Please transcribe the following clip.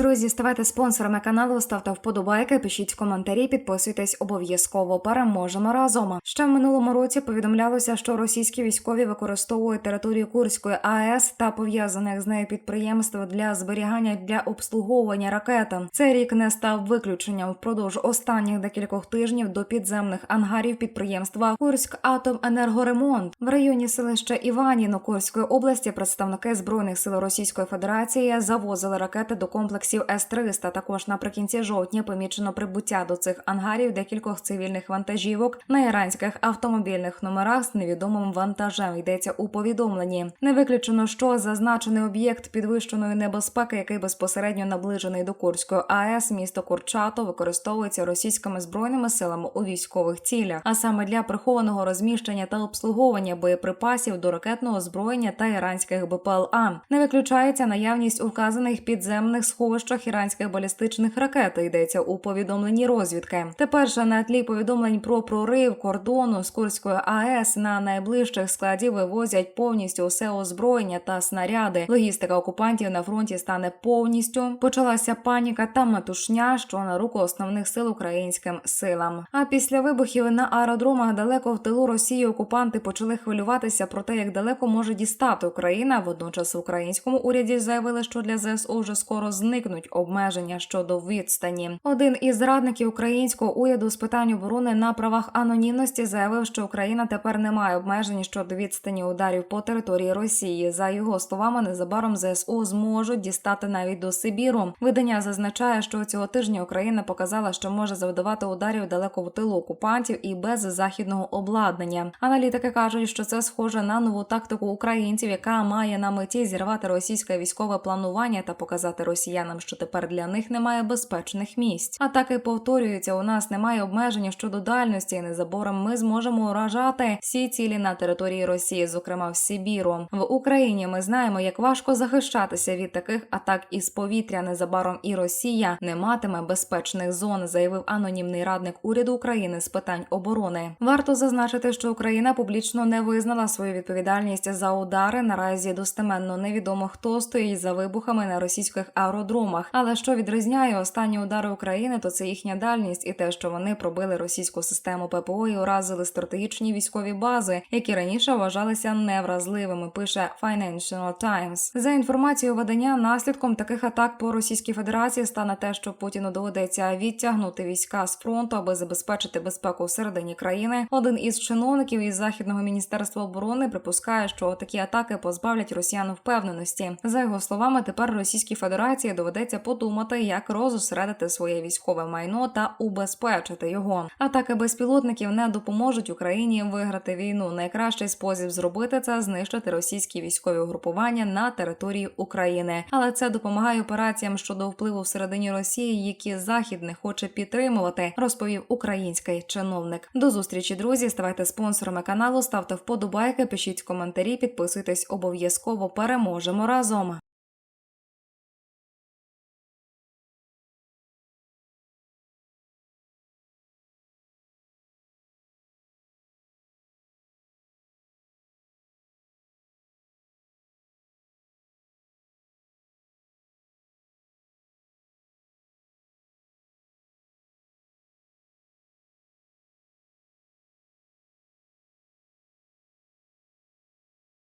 Друзі, ставайте спонсорами каналу, ставте вподобайки, пишіть коментарі, підписуйтесь обов'язково. Переможемо разом. Ще в минулому році повідомлялося, що російські військові використовують територію Курської АЕС та пов'язаних з нею підприємств для зберігання для обслуговування ракет. Цей рік не став виключенням. Впродовж останніх декількох тижнів до підземних ангарів підприємства Курськ Атоменергоремонт в районі селища Іваніно Курської області представники збройних сил Російської Федерації завозили ракети до комплексів С-300. Також наприкінці жовтня помічено прибуття до цих ангарів декількох цивільних вантажівок на іранських автомобільних номерах з невідомим вантажем. Йдеться у повідомленні. Не виключено, що зазначений об'єкт підвищеної небезпеки, який безпосередньо наближений до Курської АЕС, місто Курчато використовується російськими збройними силами у військових цілях, а саме для прихованого розміщення та обслуговування боєприпасів до ракетного озброєння та іранських БПЛА. Не виключається наявність у вказаних підземних сховищах іранських балістичних ракет. Йдеться у повідомленні розвідки. Тепер же на тлі повідомлень про прорив кордону з Курської АЕС на найближчих складів вивозять повністю усе озброєння та снаряди. Логістика окупантів на фронті стане повністю. Почалася паніка та метушня, що на руку основних сил українським силам. А після вибухів на аеродромах далеко в тилу Росії окупанти почали хвилюватися про те, як далеко може дістати Україна. Водночас в українському уряді заявили, що для ЗСУ вже скоро зникнуть обмеження щодо відстані. Один із зрадників українського уряду з питань оборони на правах анонімності заявив, що Україна тепер не має обмежень щодо відстані ударів по території Росії. За його словами, незабаром ЗСУ зможуть дістати навіть до Сибіру. Видання зазначає, що цього тижня Україна показала, що може завдавати ударів далеко в тилу окупантів і без західного обладнання. Аналітики кажуть, що це схоже на нову тактику українців, яка має на меті зірвати російське військове планування та показати росіянам, що тепер для них немає безпечних місць. Атаки повторюються. У нас немає обмеження щодо дальності. і Незабаром ми зможемо уражати всі цілі на території Росії, зокрема в Сибіру. В Україні ми знаємо, як важко захищатися від таких атак із повітря. Незабаром і Росія не матиме безпечних зон, заявив анонімний радник уряду України з питань оборони. Варто зазначити, що Україна публічно не визнала свою відповідальність за удари. Наразі достеменно невідомо хто стоїть за вибухами на російських аеродромах. Але що відрізняє останні удари України, то це їхня дальність і те, що вони пробили російську систему ППО і уразили стратегічні військові бази, які раніше вважалися невразливими. Пише Financial Times. За інформацією видання, наслідком таких атак по Російській Федерації стане те, що Путіну доведеться відтягнути війська з фронту, аби забезпечити безпеку всередині країни. Один із чиновників із західного міністерства оборони припускає, що такі атаки позбавлять росіян впевненості. За його словами, тепер Російській Федерації доведеться подумати, як розосередити своє військове майно та убезпечити його. Атаки безпілотників не допоможуть Україні виграти війну. Найкращий спосіб зробити це знищити російські військові угрупування на території України. Але це допомагає операціям щодо впливу всередині Росії, які захід не хоче підтримувати, розповів український чиновник. До зустрічі, друзі. Ставайте спонсорами каналу, ставте вподобайки, пишіть коментарі, підписуйтесь обов'язково. Переможемо разом.